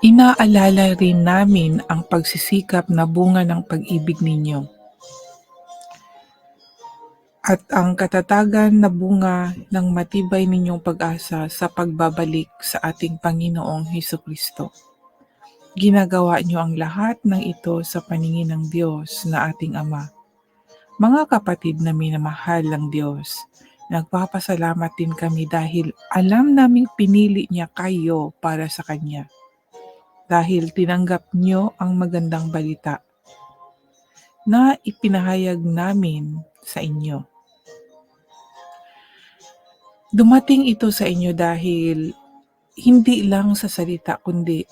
Inaalala rin namin ang pagsisikap na bunga ng pag-ibig ninyo at ang katatagan na bunga ng matibay ninyong pag-asa sa pagbabalik sa ating Panginoong Hesukristo. Ginagawa niyo ang lahat ng ito sa paningin ng Diyos na ating Ama. Mga kapatid na minamahal ng Diyos, nagpapasalamat din kami dahil alam naming pinili niya kayo para sa Kanya dahil tinanggap nyo ang magandang balita na ipinahayag namin sa inyo. Dumating ito sa inyo dahil hindi lang sa salita kundi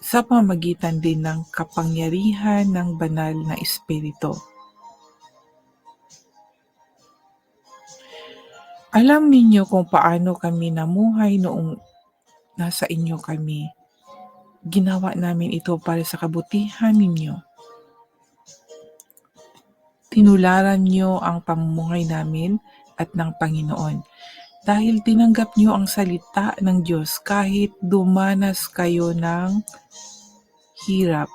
sa pamagitan din ng kapangyarihan ng banal na Espiritu. Alam ninyo kung paano kami namuhay noong nasa inyo kami Ginawa namin ito para sa kabutihan ninyo. Tinularan niyo ang pamumuhay namin at ng Panginoon dahil tinanggap niyo ang salita ng Diyos kahit dumanas kayo ng hirap.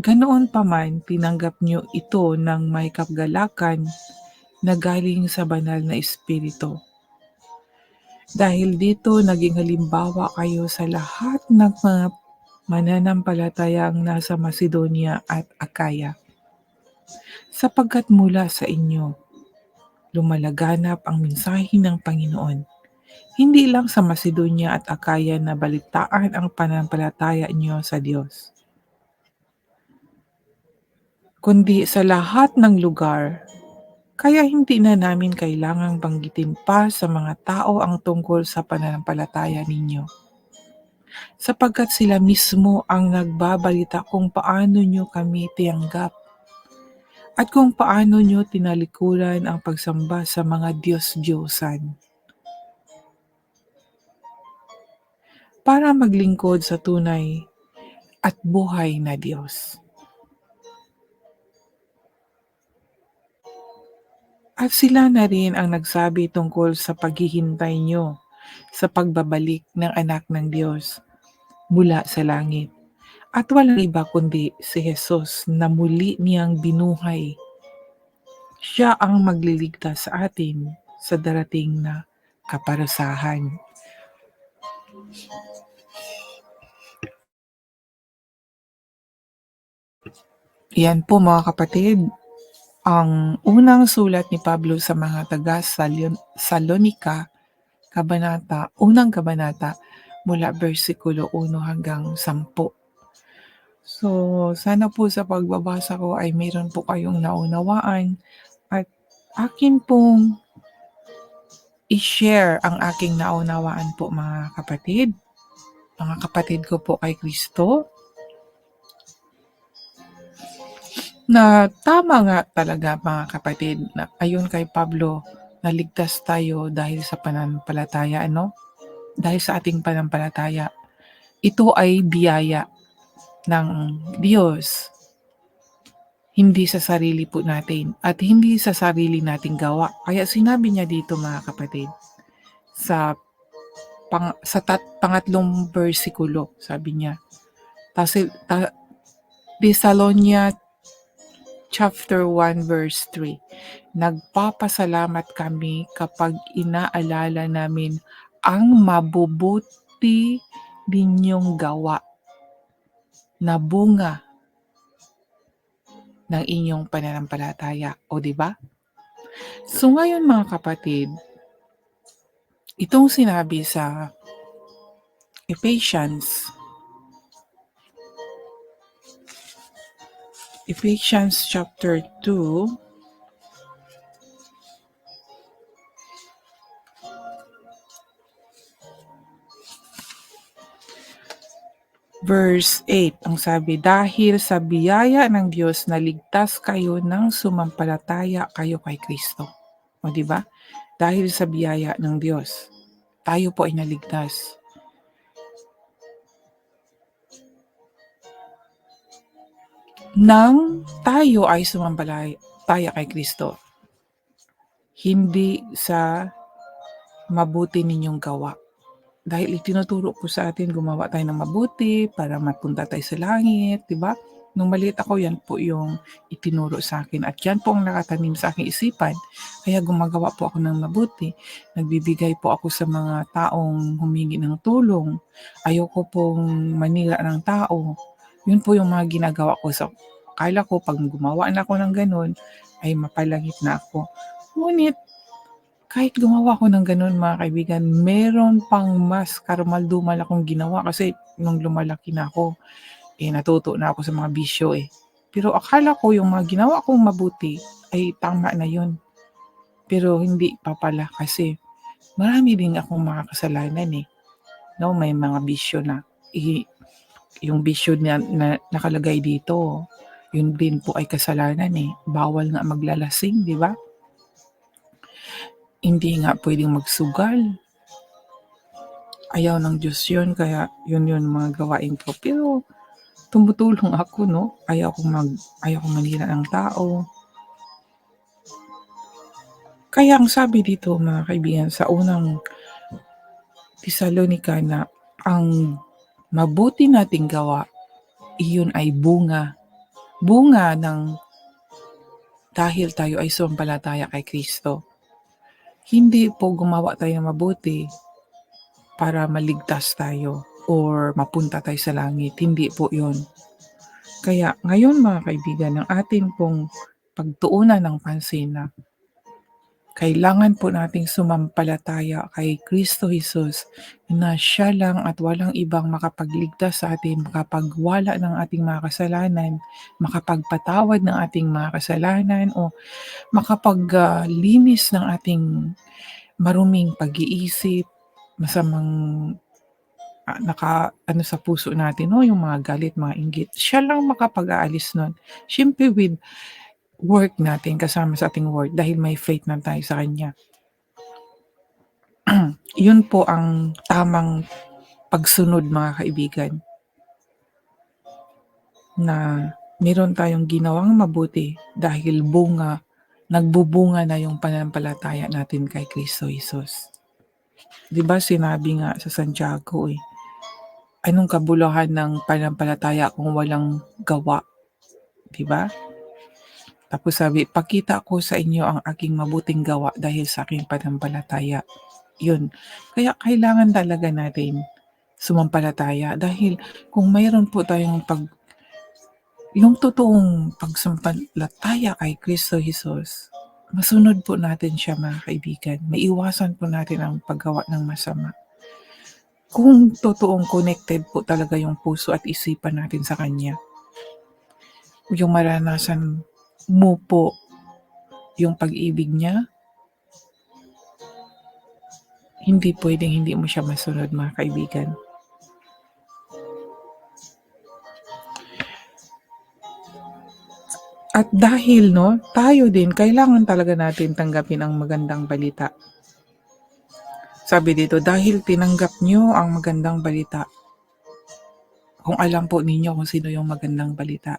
Ganoon pa man, tinanggap niyo ito ng may kapgalakan na galing sa banal na Espiritu. Dahil dito naging halimbawa kayo sa lahat ng mga mananampalatayang nasa Macedonia at Akaya. Sapagkat mula sa inyo, lumalaganap ang mensahe ng Panginoon. Hindi lang sa Macedonia at Akaya na balitaan ang pananampalataya niyo sa Diyos, kundi sa lahat ng lugar kaya hindi na namin kailangang banggitin pa sa mga tao ang tungkol sa pananampalataya ninyo. Sapagkat sila mismo ang nagbabalita kung paano nyo kami tiyanggap at kung paano nyo tinalikuran ang pagsamba sa mga Diyos-Diyosan. Para maglingkod sa tunay at buhay na Diyos. At sila na rin ang nagsabi tungkol sa paghihintay nyo sa pagbabalik ng anak ng Diyos mula sa langit. At walang iba kundi si Jesus na muli niyang binuhay. Siya ang magliligtas sa atin sa darating na kaparasahan. Yan po mga kapatid, ang unang sulat ni Pablo sa mga taga Salonika, kabanata, unang kabanata, mula versikulo 1 hanggang 10. So, sana po sa pagbabasa ko ay mayroon po kayong naunawaan at akin pong i-share ang aking naunawaan po mga kapatid. Mga kapatid ko po kay Kristo, na tama nga talaga mga kapatid na ayon kay Pablo naligtas tayo dahil sa pananampalataya ano? Dahil sa ating pananampalataya ito ay biyaya ng Diyos. Hindi sa sarili po natin at hindi sa sarili nating gawa. Kaya sinabi niya dito mga kapatid sa pang, sa tat, pangatlong versikulo sabi niya Tasil, ta, Thessalonia chapter 1 verse 3. Nagpapasalamat kami kapag inaalala namin ang mabubuti ninyong gawa na bunga ng inyong pananampalataya. O di ba? So ngayon mga kapatid, itong sinabi sa Ephesians Ephesians chapter 2 Verse 8, ang sabi, Dahil sa biyaya ng Diyos, naligtas kayo ng sumampalataya kayo kay Kristo. O ba? Dahil sa biyaya ng Diyos, tayo po ay naligtas. Nang tayo ay sumampalataya kay Kristo. Hindi sa mabuti ninyong gawa. Dahil itinuturo po sa atin gumawa tayo ng mabuti para mapunta tayo sa langit, 'di ba? Nung maliit ako yan po yung itinuro sa akin at yan po ang nakatanim sa aking isipan. Kaya gumagawa po ako ng mabuti. Nagbibigay po ako sa mga taong humingi ng tulong. Ayoko pong manira ng tao. Yun po yung mga ginagawa ko sa akala ko 'pag gumawa na ako ng gano'n ay mapalangit na ako. Ngunit kahit gumawa ako ng gano'n mga kaibigan, meron pang mas karumal-dumal akong ginawa kasi nung lumalaki na ako, eh, natuto na ako sa mga bisyo, eh. Pero akala ko yung mga ginawa kong mabuti ay tama na yun. Pero hindi pa pala kasi marami din akong mga kasalanan, eh. 'No, may mga bisyo na yung bisyo na na nakalagay dito, yun din po ay kasalanan, eh. Bawal nga maglalasing, 'di ba? Hindi nga puwedeng magsugal. Ayaw ng Diyos yun kaya yun yun mga gawain ko. Pero tumutulong ako 'no, ayaw kong mag ayaw kong manira ng tao. Kaya ang sabi dito mga kaibigan sa unang Tesalonica na ang mabuti nating gawa, iyon ay bunga. Bunga ng dahil tayo ay sumampalataya kay Kristo. Hindi po gumawa tayo ng mabuti para maligtas tayo or mapunta tayo sa langit. Hindi po yun. Kaya ngayon mga kaibigan, ang atin pong pagtuunan ng pansin na kailangan po nating sumampalataya kay Kristo Jesus na siya lang at walang ibang makapagligtas sa atin, makapagwala ng ating mga kasalanan, makapagpatawad ng ating mga kasalanan o makapaglinis ng ating maruming pag-iisip, masamang ah, naka ano sa puso natin 'no, yung mga galit, mga inggit. Siya lang makapag-aalis nun. Siyempre with work natin, kasama sa ating work dahil may faith na tayo sa Kanya. Yun po ang tamang pagsunod mga kaibigan. Na meron tayong ginawang mabuti dahil bunga, nagbubunga na yung pananampalataya natin kay Kristo Jesus. 'Di ba sinabi nga sa Santiago eh, anong kabuluhan ng pananampalataya kung walang gawa, 'di ba? Tapos sabi, pakita ko sa inyo ang aking mabuting gawa dahil sa aking pananampalataya. Yun. Kaya kailangan talaga natin sumampalataya dahil kung mayroon po tayong pag yung totoong pagsampalataya kay Kristo Jesus, masunod po natin siya mga kaibigan. Maiwasan po natin ang paggawa ng masama. Kung totoong connected po talaga yung puso at isipan natin sa Kanya. Yung maranasan mo po yung pag-ibig niya, hindi pwedeng hindi mo siya masunod mga kaibigan. At dahil no, tayo din kailangan talaga natin tanggapin ang magandang balita. Sabi dito, dahil tinanggap nyo ang magandang balita. Kung alam po ninyo kung sino yung magandang balita.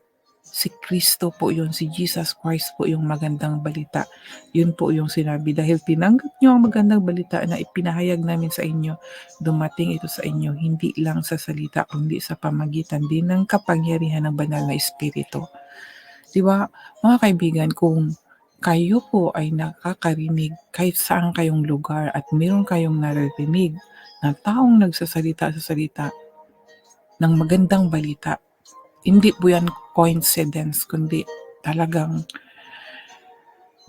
Si Kristo po yun, si Jesus Christ po yung magandang balita. Yun po yung sinabi. Dahil tinanggap nyo ang magandang balita na ipinahayag namin sa inyo, dumating ito sa inyo, hindi lang sa salita, kundi sa pamagitan din ng kapangyarihan ng banal na Espiritu. Di ba, mga kaibigan, kung kayo po ay nakakarinig kahit saan kayong lugar at meron kayong naririnig na taong nagsasalita sa salita ng magandang balita, hindi po yan coincidence, kundi talagang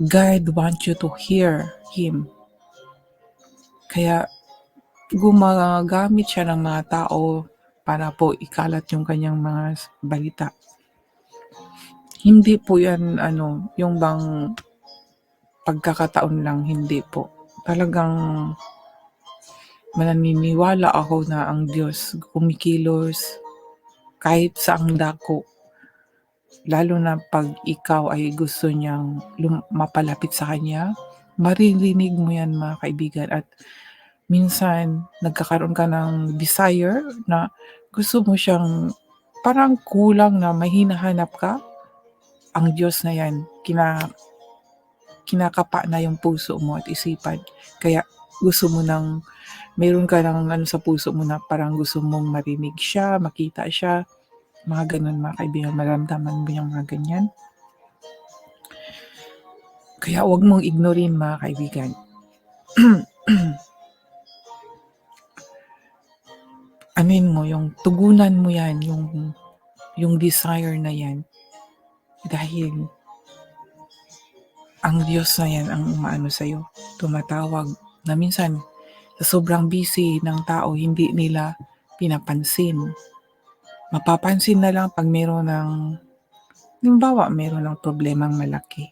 God wants you to hear Him. Kaya gumagamit siya ng mga tao para po ikalat yung kanyang mga balita. Hindi po yan ano, yung bang pagkakataon lang, hindi po. Talagang mananiniwala ako na ang Diyos kumikilos kahit saang dako. Lalo na pag ikaw ay gusto niyang mapalapit sa Kanya, maririnig mo yan mga kaibigan. At minsan nagkakaroon ka ng desire na gusto mo siyang parang kulang na may hinahanap ka, ang Diyos na yan, kina, kinakapa na yung puso mo at isipan. Kaya gusto mo ng meron ka ng ano sa puso mo na parang gusto mong marinig siya, makita siya, mga gano'n mga kaibigan, maramdaman mo yung mga ganyan. Kaya huwag mong ignorin mga kaibigan. Anuin mo, yung tugunan mo yan, yung, yung desire na yan. Dahil ang Diyos na yan ang umaano sa'yo, tumatawag na minsan sa sobrang busy ng tao, hindi nila pinapansin. Mapapansin na lang pag meron ng, limbawa, meron ng problemang malaki.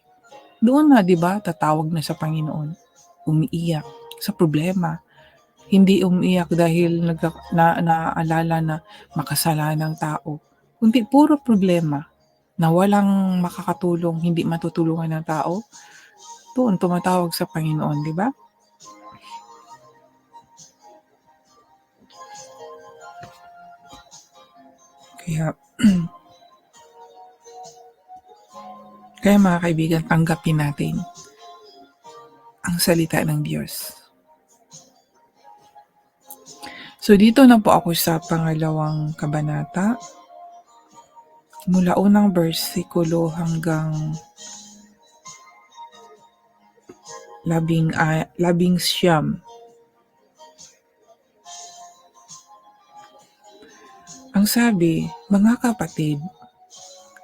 Doon na, di ba, tatawag na sa Panginoon. Umiiyak sa problema. Hindi umiiyak dahil nagka, na, naaalala na makasalanan ng tao. Kundi puro problema na walang makakatulong, hindi matutulungan ng tao. Doon tumatawag sa Panginoon, di ba? Kaya, kaya mga kaibigan, tanggapin natin ang salita ng Diyos. So dito na po ako sa pangalawang kabanata. Mula unang bersikulo hanggang labing, uh, labing siyam. Ang sabi, mga kapatid,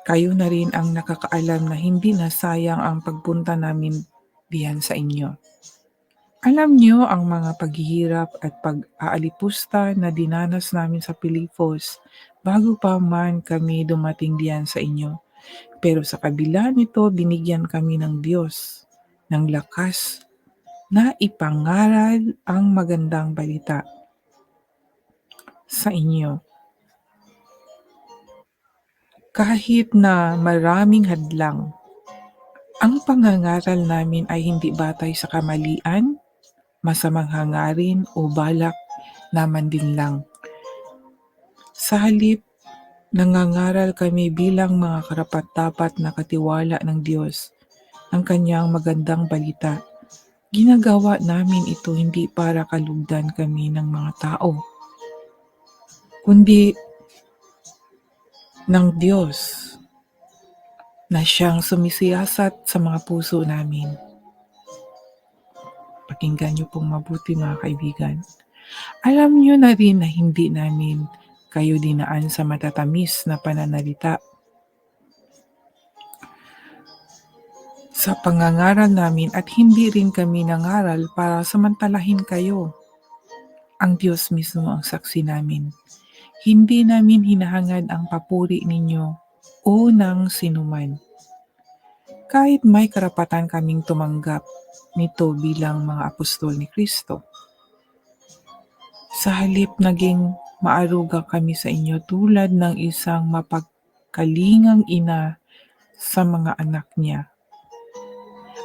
kayo na rin ang nakakaalam na hindi na sayang ang pagpunta namin diyan sa inyo. Alam niyo ang mga paghihirap at pag-aalipusta na dinanas namin sa Pilipos bago pa man kami dumating diyan sa inyo. Pero sa kabila nito, binigyan kami ng Diyos ng lakas na ipangaral ang magandang balita sa inyo. Kahit na maraming hadlang, ang pangangaral namin ay hindi batay sa kamalian, masamang hangarin o balak naman din lang. Sa halip, nangangaral kami bilang mga karapat-dapat na katiwala ng Diyos ng kanyang magandang balita. Ginagawa namin ito hindi para kalugdan kami ng mga tao, kundi ng Diyos na siyang sumisiyasat sa mga puso namin. Pakinggan niyo pong mabuti mga kaibigan. Alam niyo na rin na hindi namin kayo dinaan sa matatamis na pananalita. Sa pangangaral namin at hindi rin kami nangaral para samantalahin kayo. Ang Diyos mismo ang saksi namin. Hindi namin hinahangad ang papuri ninyo o ng sinuman. Kahit may karapatan kaming tumanggap nito bilang mga apostol ni Kristo. Sa halip naging maaruga kami sa inyo tulad ng isang mapagkalingang ina sa mga anak niya.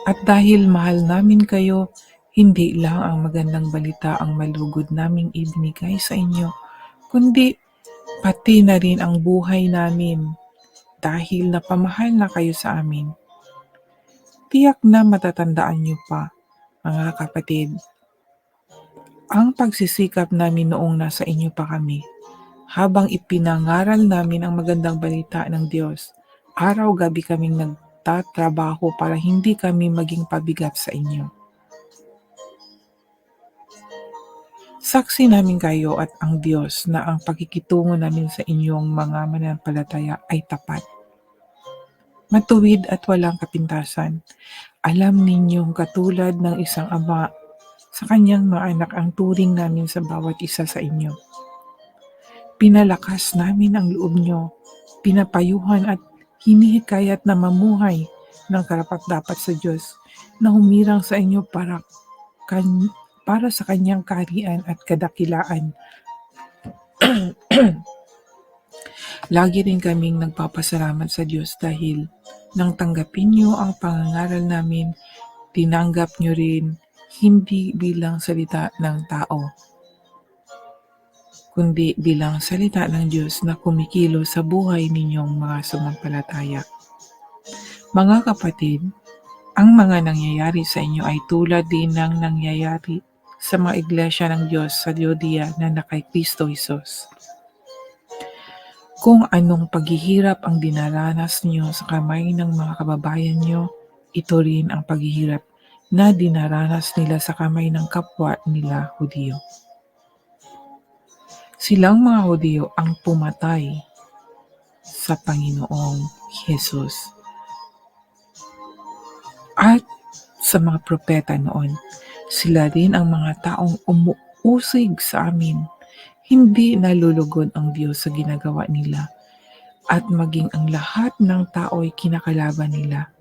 At dahil mahal namin kayo, hindi lang ang magandang balita ang malugod naming ibinigay sa inyo, kundi pati na rin ang buhay namin dahil napamahal na kayo sa amin. Tiyak na matatandaan niyo pa, mga kapatid, ang pagsisikap namin noong nasa inyo pa kami, habang ipinangaral namin ang magandang balita ng Diyos, araw-gabi kaming nagtatrabaho para hindi kami maging pabigat sa inyo. Saksi namin kayo at ang Diyos na ang pakikitungo namin sa inyong mga mananampalataya ay tapat. Matuwid at walang kapintasan. Alam ninyong katulad ng isang ama sa kanyang mga anak ang turing namin sa bawat isa sa inyo. Pinalakas namin ang loob nyo, pinapayuhan at hinihikayat na mamuhay ng karapat-dapat sa Diyos na humirang sa inyo para, kan, para sa kanyang kaharian at kadakilaan. Lagi rin kaming nagpapasalamat sa Diyos dahil nang tanggapin niyo ang pangangaral namin, tinanggap niyo rin hindi bilang salita ng tao, kundi bilang salita ng Diyos na kumikilo sa buhay ninyong mga sumampalataya. Mga kapatid, ang mga nangyayari sa inyo ay tulad din ng nangyayari sa mga iglesia ng Diyos sa Judea na nakay Kristo Jesus. Kung anong paghihirap ang dinaranas niyo sa kamay ng mga kababayan niyo, ito rin ang paghihirap na dinaranas nila sa kamay ng kapwa nila Hudiyo. Silang mga Hudiyo ang pumatay sa Panginoong Jesus. At sa mga propeta noon, sila rin ang mga taong umuusig sa amin hindi nalulugod ang Diyos sa ginagawa nila at maging ang lahat ng tao ay kinakalaban nila.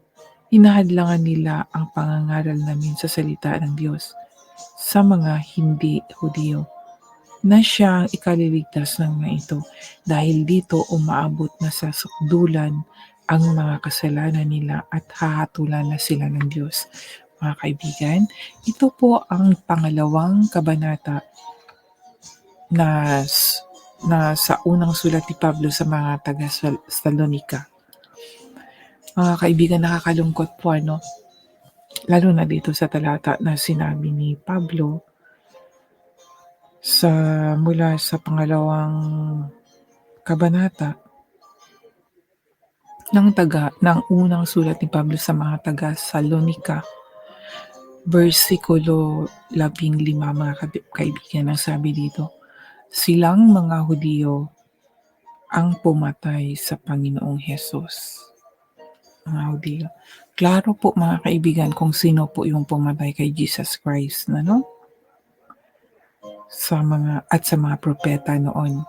Hinahadlangan nila ang pangangaral namin sa salita ng Diyos sa mga hindi Hudiyo na siya ang ikaliligtas ng mga ito dahil dito umaabot na sa sukdulan ang mga kasalanan nila at hahatulan na sila ng Diyos. Mga kaibigan, ito po ang pangalawang kabanata na na sa unang sulat ni Pablo sa mga taga Salonika. Mga kaibigan, nakakalungkot po ano, lalo na dito sa talata na sinabi ni Pablo sa mula sa pangalawang kabanata ng taga ng unang sulat ni Pablo sa mga taga Salonika versikulo 15 mga kaibigan ang sabi dito Silang mga Hudiyo ang pumatay sa Panginoong Hesus. Mga Hudiyo. Klaro po mga kaibigan kung sino po yung pumatay kay Jesus Christ na no? Sa mga at sa mga propeta noon.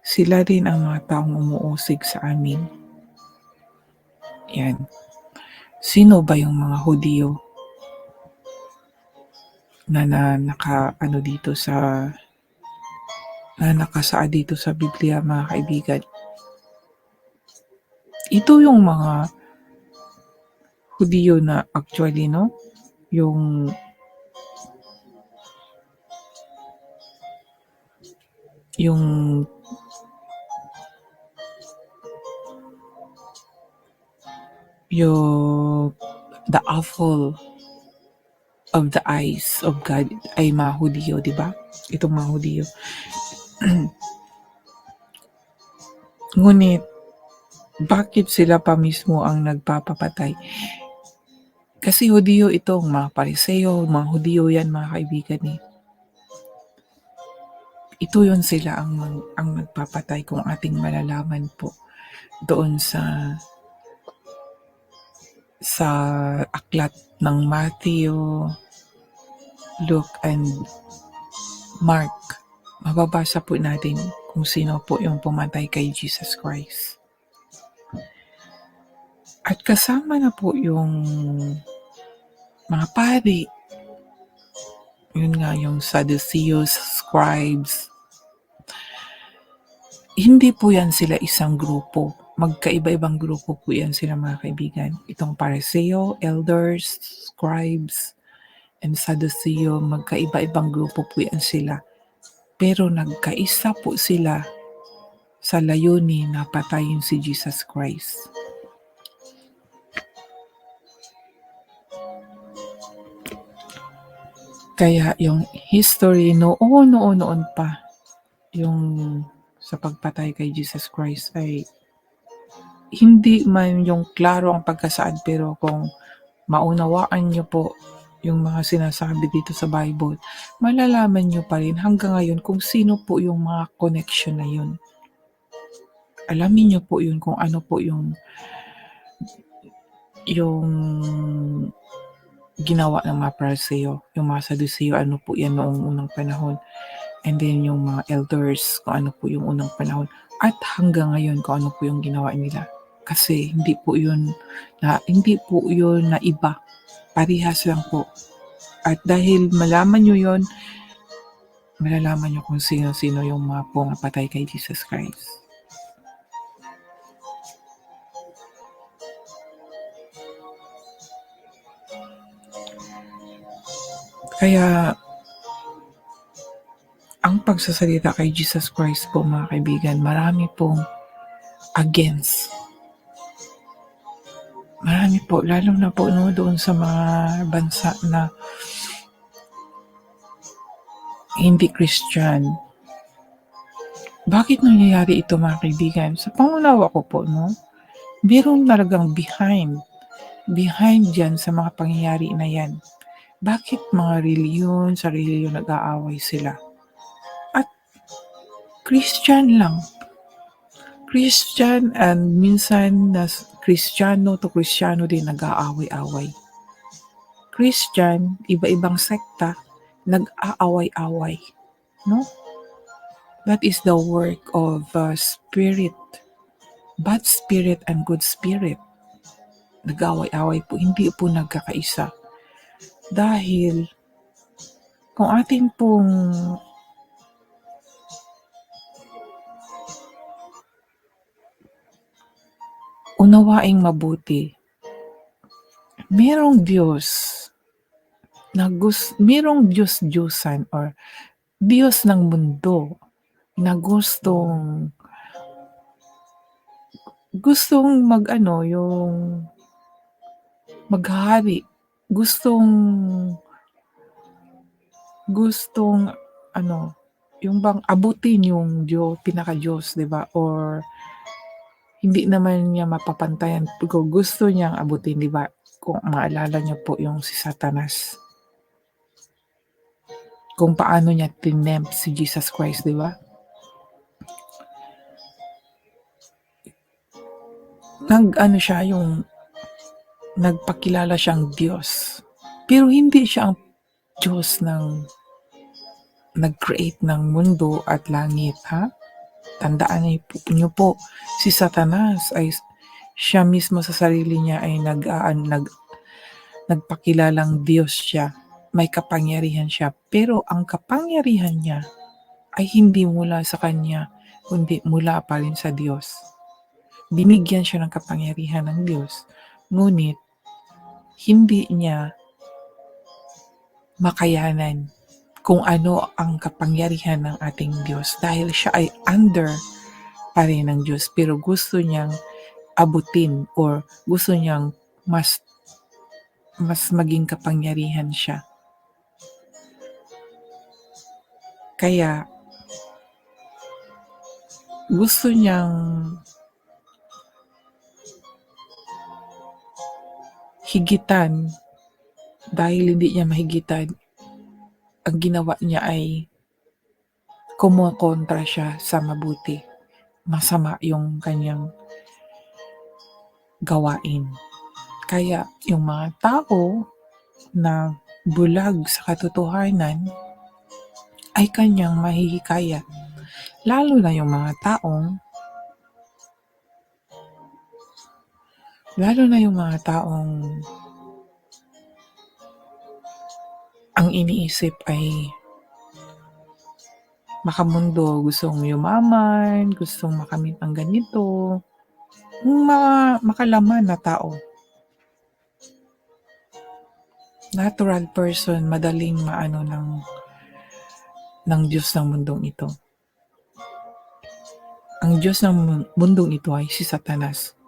Sila rin ang mga taong umuusig sa amin. Yan. Sino ba yung mga Hudiyo? na, na naka ano dito sa na nakasaad dito sa Biblia mga kaibigan. Ito yung mga Hudiyo na actually no, yung yung yung the awful of the eyes of God ay mga di ba? Itong mga Hudiyo. Ngunit, bakit sila pa mismo ang nagpapapatay? Kasi Hudiyo itong mga Pariseo, mga Hudiyo yan mga kaibigan eh. Ito yun sila ang, ang nagpapatay kung ating malalaman po doon sa sa aklat ng Matthew, Luke, and Mark. Mababasa po natin kung sino po yung pumatay kay Jesus Christ. At kasama na po yung mga pari. Yun nga yung Sadducees, scribes. Hindi po yan sila isang grupo magkaiba-ibang grupo po yan sila mga kaibigan. Itong Pariseo, Elders, Scribes, and Sadduceo, magkaiba-ibang grupo po yan sila. Pero nagkaisa po sila sa layunin na patayin si Jesus Christ. Kaya yung history noon, noon, noon pa, yung sa pagpatay kay Jesus Christ ay hindi man yung klaro ang pagkasaad pero kung maunawaan niyo po yung mga sinasabi dito sa Bible, malalaman niyo pa rin hanggang ngayon kung sino po yung mga connection na yun. Alamin niyo po yun kung ano po yung yung ginawa ng mga Pariseo, yung mga Sadduceo, ano po yan noong unang panahon. And then yung mga elders, kung ano po yung unang panahon. At hanggang ngayon, kung ano po yung ginawa nila kasi hindi po yun na hindi po yun na iba. Parihas lang po. At dahil malaman nyo yon malalaman nyo kung sino-sino yung mga pumapatay kay Jesus Christ. Kaya, ang pagsasalita kay Jesus Christ po mga kaibigan, marami pong against Marami po, lalo na po no, doon sa mga bansa na hindi Christian. Bakit nangyayari ito mga kaibigan? Sa pangunawa ko po, no? Meron talagang behind. Behind yan sa mga pangyayari na yan. Bakit mga reliyon sa reliyon nag-aaway sila? At Christian lang. Christian and minsan na Kristiyano to Kristiyano din nag-aaway-away. Christian, iba-ibang sekta, nag-aaway-away. No? That is the work of uh, spirit. Bad spirit and good spirit. Nag-away-away po, hindi po nagkakaisa. Dahil kung atin pong unawaing mabuti, merong Diyos na gus merong Diyos-Diyosan or Diyos ng mundo na gustong gustong mag-ano, yung maghari. Gustong gustong ano, yung bang abutin yung Diyo, pinaka-Diyos, 'di ba? Or hindi naman niya mapapantayan. Kung gusto niyang abutin, 'di ba? Kung maalala niyo po yung si Satanas. Kung paano niya tinempt si Jesus Christ, 'di ba? Nag-ano siya yung nagpakilala siyang Diyos. Pero hindi siya ang Diyos ng nag-create ng mundo at langit, ha? Tandaan niyo po, si Satanas ay siya mismo sa sarili niya ay nag, aan, nag nagpakilalang Diyos siya. May kapangyarihan siya. Pero ang kapangyarihan niya ay hindi mula sa kanya, kundi mula pa rin sa Diyos. Binigyan siya ng kapangyarihan ng Diyos. Ngunit, hindi niya makayanan kung ano ang kapangyarihan ng ating Diyos dahil siya ay under pa rin ng Diyos pero gusto niyang abutin or gusto niyang mas mas maging kapangyarihan siya. Kaya gusto niyang higitan dahil hindi niya mahigitan ang ginawa niya ay kumukontra siya sa mabuti. Masama yung kanyang gawain. Kaya yung mga tao na bulag sa katotohanan ay kanyang mahihikayat. Lalo na yung mga taong lalo na yung mga taong ang iniisip ay makamundo, gustong yumaman, gustong makamit ang ganito. Yung mga makalaman na tao. Natural person, madaling maano ng ng Diyos ng mundong ito. Ang Diyos ng mundong ito ay si Satanas.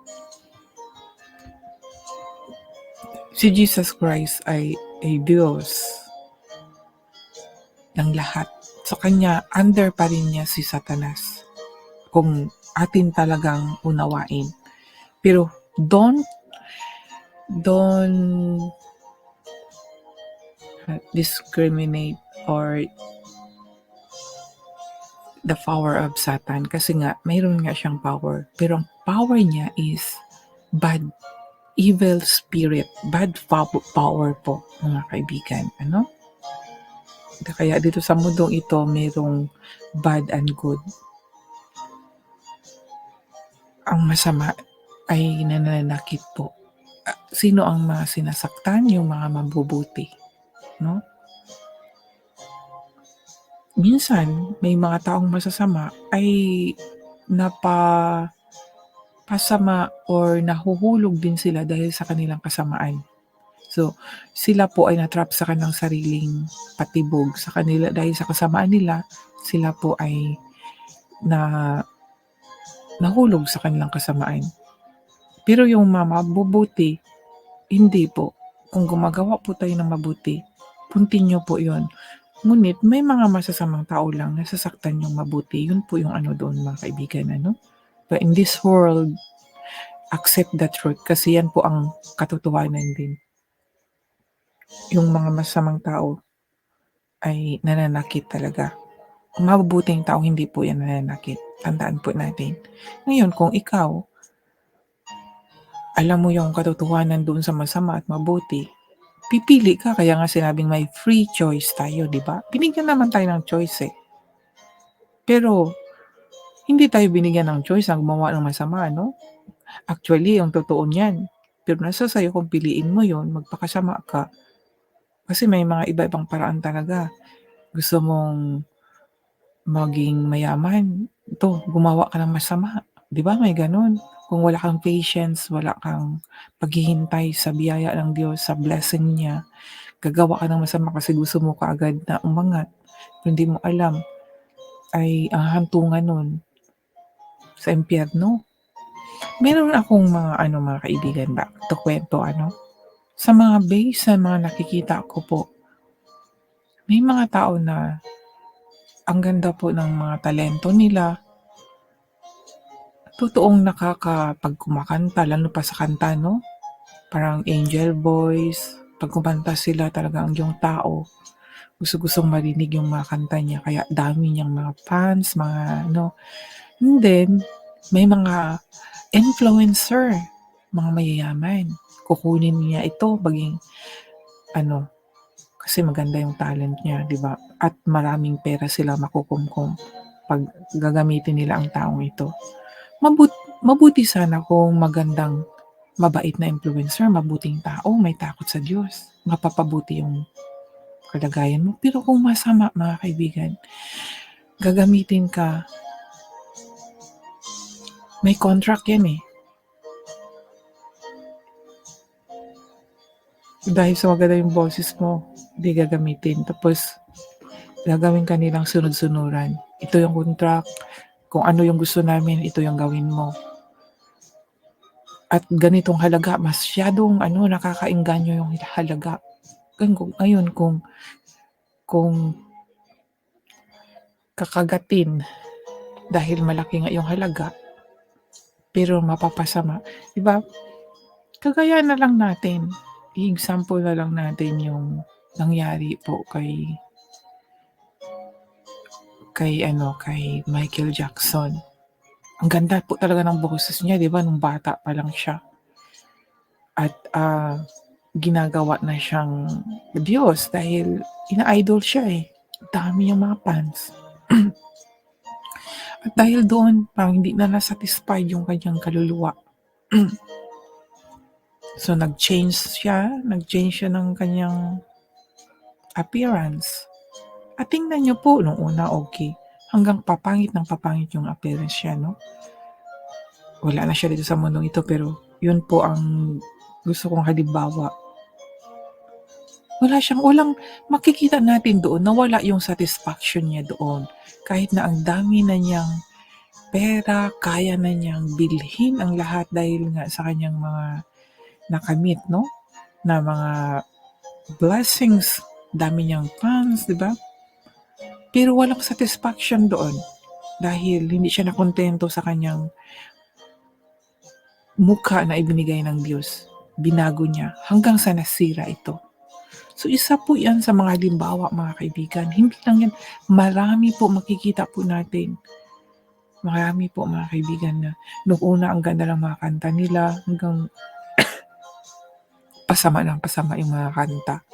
Si Jesus Christ ay ay Diyos ng lahat. Sa kanya, under pa rin niya si Satanas. Kung atin talagang unawain. Pero don't don't discriminate or the power of Satan kasi nga mayroon nga siyang power pero ang power niya is bad evil spirit bad power po mga kaibigan ano kaya dito sa mundong ito mayroong bad and good. Ang masama ay nananakit po. Sino ang mga sinasaktan? Yung mga mabubuti no? Minsan may mga taong masasama ay napa pasama or nahuhulog din sila dahil sa kanilang kasamaan. So, sila po ay natrap sa kanilang sariling patibog sa kanila dahil sa kasamaan nila, sila po ay na nahulog sa kanilang kasamaan. Pero yung mga mabubuti, hindi po. Kung gumagawa po tayo ng mabuti, continue po yon Ngunit may mga masasamang tao lang nasasaktan yung mabuti, yun po yung ano doon mga kaibigan ano. But in this world, accept the truth kasi yan po ang katotohanan din. Yung mga masasamang tao ay nananakit talaga. Kung mabubuting tao, hindi po yan nananakit. Tandaan po natin. Ngayon, kung ikaw, alam mo yung katotohanan doon sa masama at mabuti, pipili ka. Kaya nga sinabing may free choice tayo, di ba? Binigyan naman tayo ng choice eh. Pero, hindi tayo binigyan ng choice na gumawa ng masama, no? Actually, yung totoo niyan. Pero nasa sa'yo kung piliin mo yon magpakasama ka. Kasi may mga iba-ibang paraan talaga. Gusto mong maging mayaman, ito, gumawa ka ng masama. Di ba may ganun? Kung wala kang patience, wala kang paghihintay sa biyaya ng Diyos, sa blessing niya, gagawa ka ng masama kasi gusto mo kaagad na umangat. Kung hindi mo alam, ay ang hantungan nun sa impyerno. Meron akong mga ano mga kaibigan ba, to kwento ano. Sa mga base sa mga nakikita ko po, may mga tao na ang ganda po ng mga talento nila. Totoong nakakapag kumakanta, lalo pa sa kanta, no? Parang angel voice. Pag kumanta sila talagang yung tao, gusto-gustong marinig yung mga kanta niya. Kaya dami niyang mga fans, mga ano. And then, may mga influencer, mga mayayaman. Kukunin niya ito, baging ano, kasi maganda yung talent niya, di ba? At maraming pera sila makukumkum pag gagamitin nila ang taong ito. Mabut mabuti sana kung magandang mabait na influencer, mabuting tao, may takot sa Diyos. Mapapabuti yung kalagayan mo. Pero kung masama, mga kaibigan, gagamitin ka, may contract yan eh. Dahil sa maganda yung boses mo, hindi gagamitin. Tapos, gagawin ka sunod-sunuran. Ito yung contract. Kung ano yung gusto namin, ito yung gawin mo. At ganitong halaga, masyadong ano, nakakainganyo yung halaga. Ngayon, kung kung kakagatin dahil malaki nga yung halaga, pero mapapasama, di ba? Kagaya na lang natin, i-example na lang natin yung nangyari po kay kay ano, kay Michael Jackson. Ang ganda po talaga ng boses niya, 'di ba, nung bata pa lang siya. At ah, ginagawa na siyang Diyos dahil ina-idol siya eh. Dami yung mga fans. At dahil doon, parang hindi na na-satisfied yung kanyang kaluluwa. so nag-change siya, nag-change siya ng kanyang appearance. At tingnan niyo po, nung una okay, hanggang papangit ng papangit yung appearance siya, no? Wala na siya dito sa mundong ito, pero yun po ang gusto kong halimbawa. Wala siyang, walang, makikita natin doon na wala yung satisfaction niya doon. Kahit na ang dami na niyang pera, kaya na niyang bilhin ang lahat dahil nga sa kanyang mga nakamit, no? Na mga blessings, dami niyang fans, di ba? Pero walang satisfaction doon dahil hindi siya nakontento sa kanyang mukha na ibinigay ng Diyos. Binago niya hanggang sa nasira ito. So isa po yan sa mga halimbawa mga kaibigan. Hindi lang yan, marami po makikita po natin. Marami po mga kaibigan na noong una ang ganda ng mga kanta nila hanggang pasama ng pasama yung mga kanta.